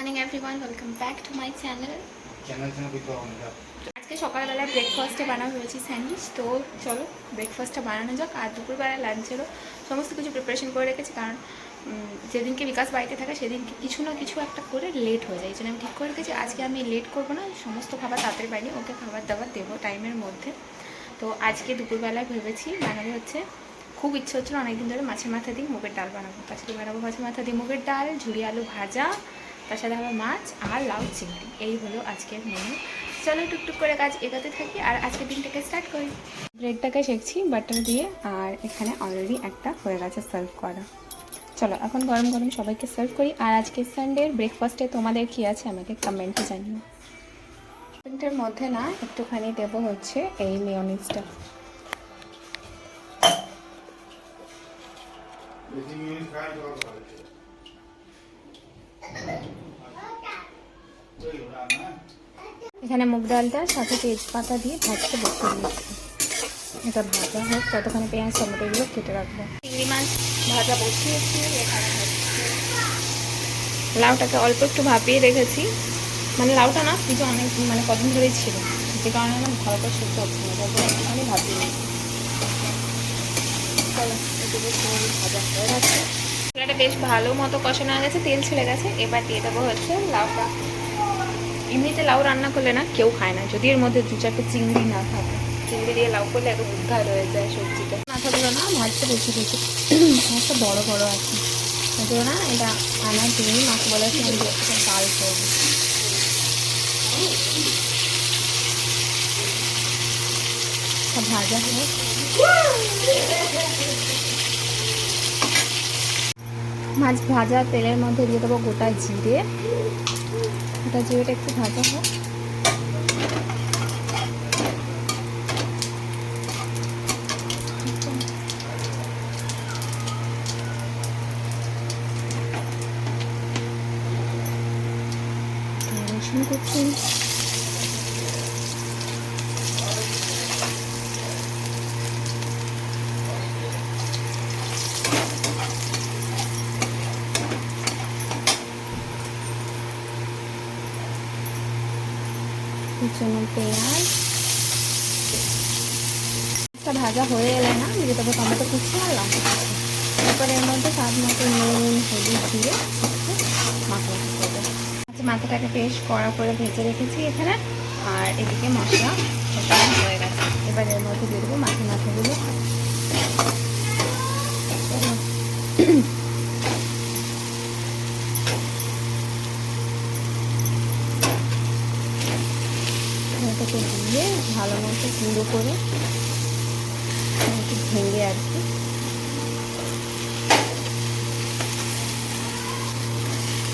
Morning everyone welcome back to my channel আজকে সকালবেলা ব্রেকফাস্টে বানানো হয়েছে স্যান্ডউইচ তো চলো ব্রেকফাস্টটা বানানো যাক। আর দুপুরবেলা লাঞ্চেরও সমস্ত কিছু প্রিপারেশন করে রেখেছি কারণ যেদিনকে বিকাশ বাড়িতে থাকে সেদিনকে কিছু না কিছু একটা করে লেট হয়ে যায়। এই জন্য আমি ঠিক করে রেখেছি। আজকে আমি লেট করব না সমস্ত খাবার তাড়াতাড়ি বানিয়ে ওকে খাবার দাবার দেবো টাইমের মধ্যে। তো আজকে দুপুরবেলায় ভেবেছি বানাবো হচ্ছে খুব ইচ্ছে হচ্ছিল অনেকদিন ধরে মাছের মাথা দিয়ে মুগের ডাল বানাবো। আজকে বানাবো মাছের মাথা দিয়ে মুগের ডাল ঝুড়ি আলু ভাজা তার সাথে আবার মাছ আর লাউ চিংড়ি। এই হলো আজকের মেনু চলো টুকটুক করে কাজ এগোতে থাকি আর আজকের দিনটাকে স্টার্ট করি। ব্রেডটাকে শেখছি বাটার দিয়ে, আর এখানে অলরেডি একটা হয়ে গেছে সার্ভ করা। চলো, এখন গরম গরম সবাইকে সার্ভ করি। আর আজকে সানডের ব্রেকফাস্টে তোমাদের কী আছে আমাকে কমেন্টে জানিও। এর মধ্যে না একটুখানি দেবো হচ্ছে এই মেয়নিজটা খাই তো ভালো এখানে মুগ ডালটা, সাথে তেজপাতা দিয়ে ভাজতে বসিয়ে দিয়েছি। এটা ভাজা হোক, ততক্ষণে পেঁয়াজ টমেটোগুলো কেটে রাখব। চিংড়ি মাছ ভাজা বসিয়েছি লাউটাকে অল্প একটু ভাপিয়ে রেখেছি। মানে লাউটা না কিছু অনেক মানে কদিন ধরেই ছিল। যে কারণে আমার ভালো করে সেদ্ধ হচ্ছে না, তারপরে একটুখানি ভাপিয়ে নিয়েছি। ভাজা হয়ে গেছে। বেশ ভালো মতো কষানো হয়ে গেছে, তেল ছেড়ে গেছে। এবার দিয়ে দেবো হচ্ছে লাউটা। এমনিতে লাউ রান্না করলে না কেউ খায় না। যদি এর মধ্যে দু চারটে চিংড়ি না থাকে, চিংড়ি দিয়ে লাউ করলে একদম উদ্ধার হয়ে যায় সবজিটা। মাথাগুলো না ভাজতে বেশি বেশি। মাছটা বড় বড় আছে। ওগুলো না এটা আনা চিংড়ি মাছ দিয়ে একটা ডাল করব। ভাজা হবে মাছ ভাজা তেলের মধ্যে দিয়ে দেবো গোটা জিরে। গোটা জিরেটা একটু ভাজা হোক রসুন করছি কুচনো পেঁয়াজ। এটা ভাজা হয়ে এলে না, দিয়ে তবে টমেটো কুচি আর তারপরে এর মধ্যে স্বাদ মতো নুন, হলুদ দিয়ে একটু মাখা আচ্ছা মাথাটাকে বেশ কড়া করে ভেজে রেখেছি এখানে। আর এদিকে মশলা হয়ে গেছে। এবার এর মধ্যে দিয়ে দেবো মাথা মাথাগুলো এটাকে দিয়ে ভালো মতো গুঁড়ো করে একটু ভেঙে আর কি।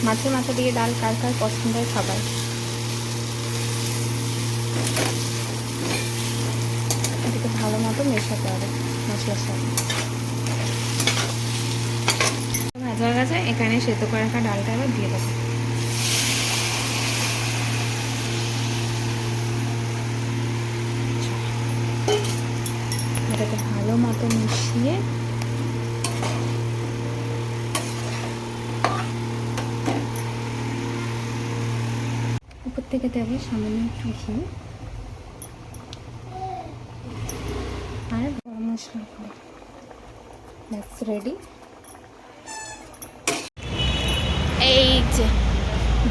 মাছের মাথা দিয়ে ডাল কার কার পছন্দ পছন্দের খাবার এটাকে ভালো মতো মেশাতে হবে মশলার সাথে। ভাজা হয়ে গেছে, এখানে সেদ্ধ করে রাখা ডালটা এবার দিয়ে দেবো এটাকে ভালো মতো মিশিয়ে উপর থেকে দেবো সামান্য একটু ঘি আর গরম মশলা ব্যাস রেডি এই যে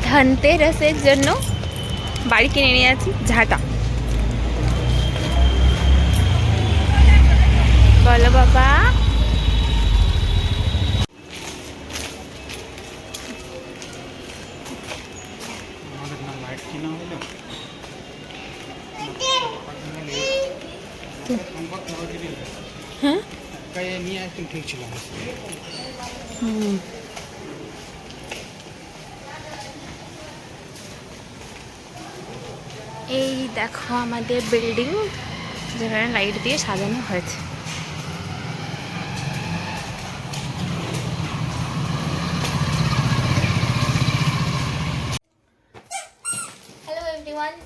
ধনতেরাসের জন্য বাড়ি কিনে নিয়ে আছি ঝাঁটা। ঠিক ছিল হুম। এই দেখো আমাদের বিল্ডিং যেখানে লাইট দিয়ে সাজানো হয়েছে।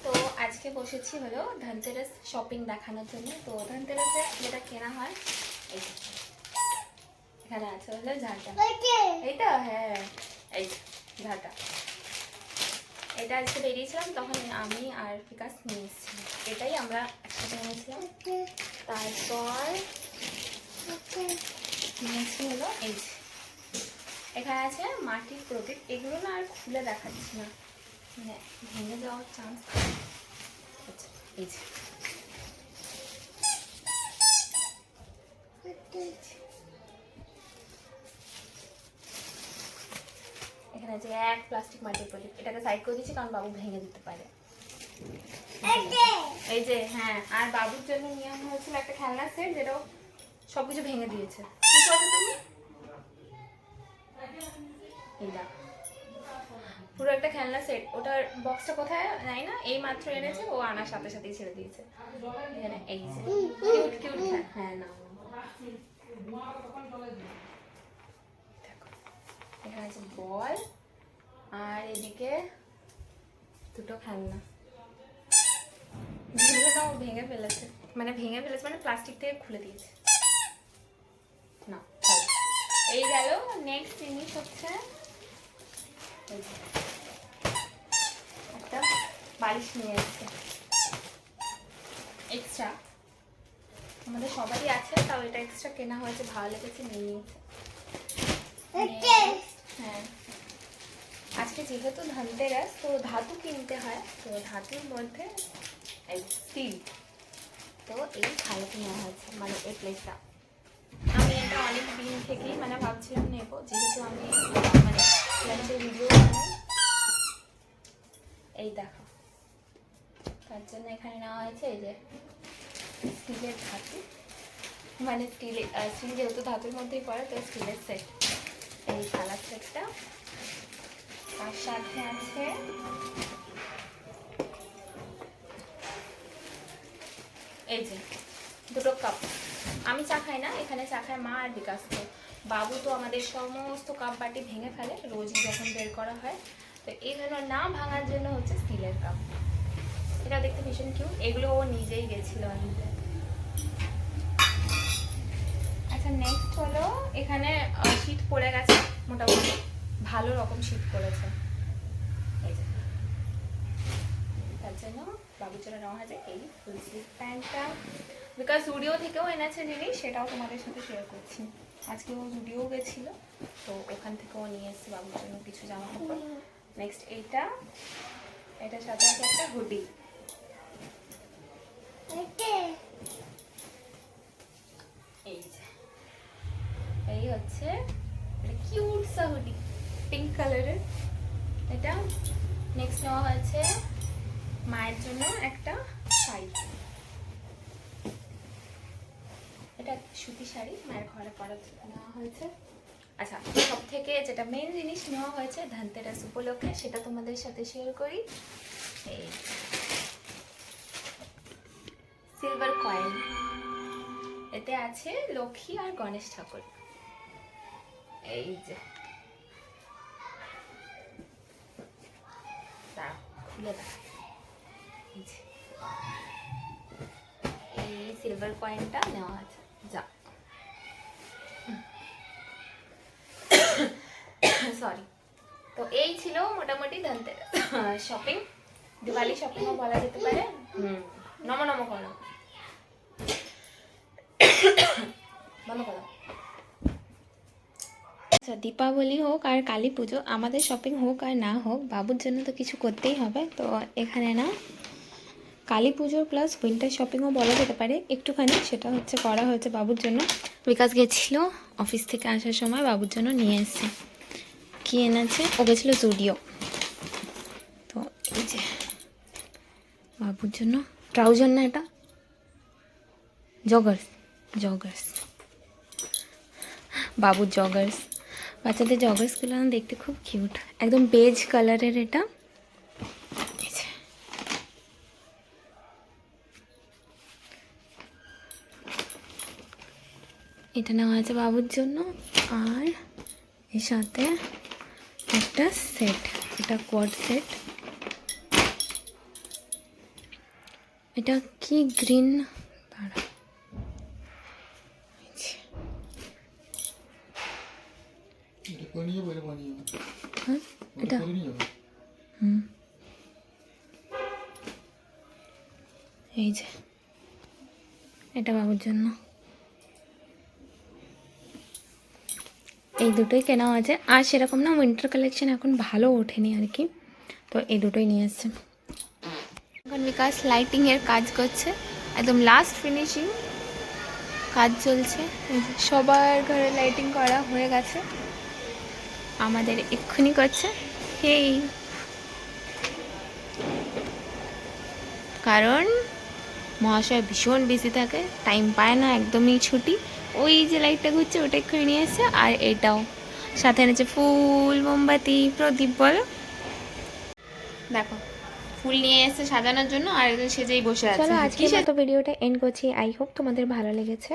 তো আজকে বসেছি হলো ধনতেরাস শপিং দেখানোর জন্য। তো ধনতেরাসে যেটা কেনা হয় এই। এখানে আছে হলো ঝাঁটা এই তো হ্যাঁ এই ঝাঁটা এটা আজকে বেরিয়েছিলাম তখন আমি আর বিকাশ নিয়ে এসেছিলাম। এটাই আমরা একসাথে নিয়েছিলাম। তারপর নিয়েছি হলো এই এখানে আছে মাটির প্রদীপ। এগুলো না আর খুলে দেখাচ্ছি না। মানে ভেঙে যাওয়ার চান্স আচ্ছা এই যে। এখানে আছে এক প্লাস্টিক মাটির প্রদীপ এটাকে সাইড করে দিচ্ছি কারণ বাবু ভেঙে দিতে পারে। এই যে। হ্যাঁ আর বাবুর জন্য নিয়ে আনা হয়েছিল একটা খেলনা সেট যেটাও সবকিছু ভেঙে দিয়েছে। কি করছ তুমি? এই দেখ পুরো একটা খেলনা সেট ওটার বক্সটা কোথায়? নাই না? এই মাত্র এনেছে ও আনার সাথে সাথেই ছেড়ে দিয়েছে। এখানে এই যে। কিউট কিউট হ্যাঁ না এখানে আছে বল আর এদিকে দুটো খেলনা। ঝুড়িটা ভেঙে ফেলেছে। মানে ভেঙে ফেলেছে মানে প্লাস্টিক থেকে খুলে দিয়েছে। না। এই গেল নেক্সট জিনিস হচ্ছে একটা বালিশ নিয়ে এসছে। এক্সট্রা আমাদের সবারই আছে তাও এটা এক্সট্রা কেনা হয়েছে ভালো লেগেছে নিয়ে নিয়েছে। হ্যাঁ। আজকে যেহেতু ধনতেরাস, তো ধাতু কিনতে হয়। তো ধাতুর মধ্যে স্টিল তো এই থালাটা নেওয়া হয়েছে মানে এই প্লেটটা আমি এটা অনেক দিন থেকেই মানে ভাবছিলাম নেব, যেহেতু আমি মানে ভিডিও এই দেখো। তার জন্য এখানে নেওয়া হয়েছে এই যে স্টিলের ধাতু। মানে স্টিলের স্টিল যেহেতু ধাতুর মধ্যেই পড়ে, তো স্টিলের সেট এই থালার সেটটা তার সাথে আছে এই যে, দুটো কাপ আমি চা খাই না, এখানে চা খায় মা আর বিকাশ। তো বাবু তো আমাদের সমস্ত কাপ বাটি ভেঙে ফেলে, রোজই যখন বের করা হয়। তো এই জন্য না ভাঙার জন্য হচ্ছে স্টিলের কাপ এটা দেখতে ভীষণ কিউট এগুলো ও নিজেই গেছিল আনতে। আচ্ছা নেক্সট হলো, এখানে শীত পড়ে গেছে, মোটামুটি। ভালো রকম শীত এই যে। তার জন্য বাবুর জন্য নেওয়া হয়েছে এই ফুল স্লিভ প্যান্টটা। বিকজ জুডিও থেকেও এনেছে জিনিস সেটাও তোমাদের সাথে শেয়ার করছি। আজকে ও জুডিও গেছিল তো ওখান থেকেও নিয়ে এসেছি বাবুর জন্য কিছু জামা কাপড়। নেক্সট এইটা এটার সাথে আছে একটা হুডি এই হচ্ছে কিউট সা হুডি কালারের। এটা নেক্সট নেওয়া হয়েছে মায়ের জন্য একটা শাড়ি। এটা সুতি শাড়ি, মায়ের ঘরে জন্য নেওয়া হয়েছে। আচ্ছা সব থেকে যেটা মেন জিনিস নেওয়া হয়েছে ধনতেরাস উপলক্ষে, সেটা তোমাদের সাথে শেয়ার করি। এই সিলভার কয়েন এতে আছে লক্ষ্মী আর গণেশ ঠাকুর। এই যে। দাঁড়াও, খুলে দাও। এই সিলভার কয়েনটা নেওয়া আছে। যা সরি তো এই ছিল মোটামুটি ধনতেরাস। শপিং দিওয়ালি শপিংও বলা যেতে পারে। হুম। নম নম করো বলো করো আচ্ছা দীপাবলি হোক আর কালী পুজো, আমাদের শপিং হোক আর না হোক, বাবুর জন্য তো কিছু করতেই হবে। তো এখানে না, কালী পুজোর প্লাস উইন্টার শপিংও বলা যেতে পারে। একটুখানি সেটা হচ্ছে করা হয়েছে বাবুর জন্য। বিকাশ গেছিল অফিস থেকে আসার সময় বাবুর জন্য নিয়ে এসেছে। কি এনেছে? ও গেছিল জুডিও তো এই যে, বাবুর জন্য ট্রাউজার না এটা? জগার্স জগার্স বাবুর জগার্স বাচ্চাদের জগার্সগুলো না দেখতে খুব কিউট। একদম বেজ কালারের এটা। এটা নেওয়া আছে বাবুর জন্য। আর এর সাথে একটা সেট এটা কোয়াড সেট। এটা কি গ্রিন? দাঁড়া হ্যাঁ? এই যে এটা বাবুর জন্য। এই দুটোই কেনা হয়েছে। আর সেরকম না উইন্টার কালেকশন এখন ভালো ওঠেনি আর কি। তো এই দুটোই নিয়ে আসছে এখন বিকাশ লাইটিংয়ের কাজ করছে। একদম লাস্ট ফিনিশিং কাজ চলছে। সবার ঘরে লাইটিং করা হয়ে গেছে। আমাদের এক্ষুনি করছে। হেই। কারণ মহাশয় ভীষণ বিজি থাকে টাইম পায় না একদমই ছুটি। ওই যে লাইটটা ঘুরছে ওটা এক্ষুনি নিয়ে এসছে আর এটাও। সাথে এনেছে ফুল মোমবাতি প্রদীপ বলো। দেখো ফুল নিয়ে এসে সাজানোর জন্য আর সেজেই বসে আছে। চলো আজকে ভিডিওটা এন্ড করছি। আই হোপ তোমাদের ভালো লেগেছে।